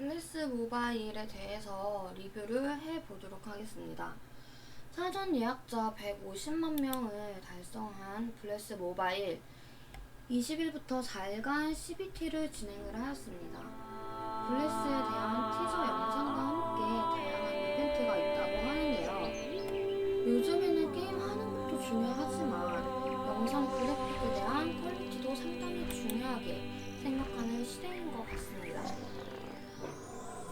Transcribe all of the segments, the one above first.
블레스 모바일에 대해서 리뷰를 해보도록 하겠습니다. 사전 예약자 150만 명을 달성한 블레스 모바일 20일부터 4일간 CBT를 진행을 하였습니다. 블레스에 대한 티저 영상과 함께 다양한 이벤트가 있다고 하는데요. 요즘에는 게임 하는 것도 중요하지만 영상 그래픽에 대한 퀄리티도 상당히 중요하게 생각하는 시대인 것 같습니다.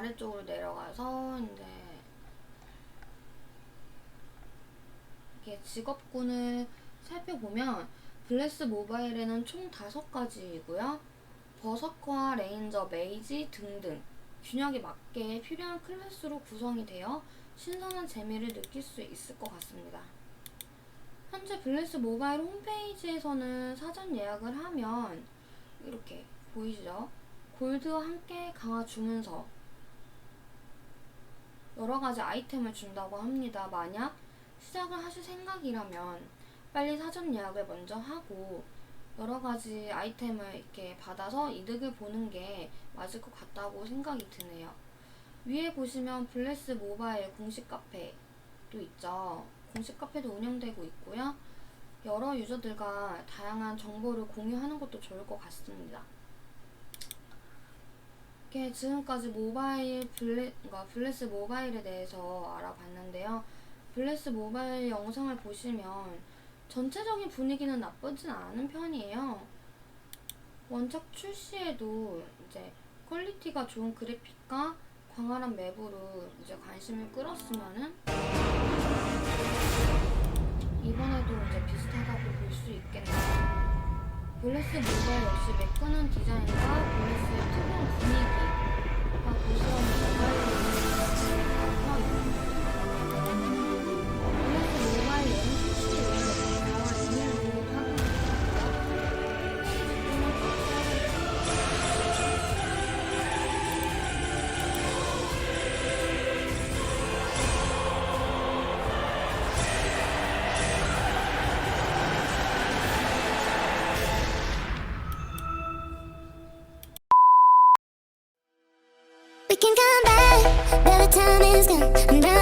아래쪽으로 내려가서 이제 이렇게 직업군을 살펴보면 블레스 모바일에는 총 다섯 가지이고요. 버서커와 레인저, 메이지 등등 균형에 맞게 필요한 클래스로 구성이 되어 신선한 재미를 느낄 수 있을 것 같습니다. 현재 블레스 모바일 홈페이지에서는 사전 예약을 하면 이렇게 보이시죠? 골드와 함께 강화 주문서 여러 가지 아이템을 준다고 합니다. 만약 시작을 하실 생각이라면 빨리 사전 예약을 먼저 하고 여러 가지 아이템을 이렇게 받아서 이득을 보는 게 맞을 것 같다고 생각이 드네요. 위에 보시면 블레스 모바일 공식 카페도 있죠. 공식 카페도 운영되고 있고요. 여러 유저들과 다양한 정보를 공유하는 것도 좋을 것 같습니다. 이렇게 지금까지 모바일 블레, 그러니까 블레스 모바일에 대해서 알아봤는데요. 블레스 모바일 영상을 보시면 전체적인 분위기는 나쁘진 않은 편이에요. 원작 출시에도 이제 퀄리티가 좋은 그래픽과 광활한 맵으로 이제 관심을 끌었으면은 이번에도 이제 비슷하다고 볼 수 있겠네요. 블레스 모바일 역시 매끈한 디자인과 블레스의 특유한 분위기가 고스란히 We can come back, but the time is gone.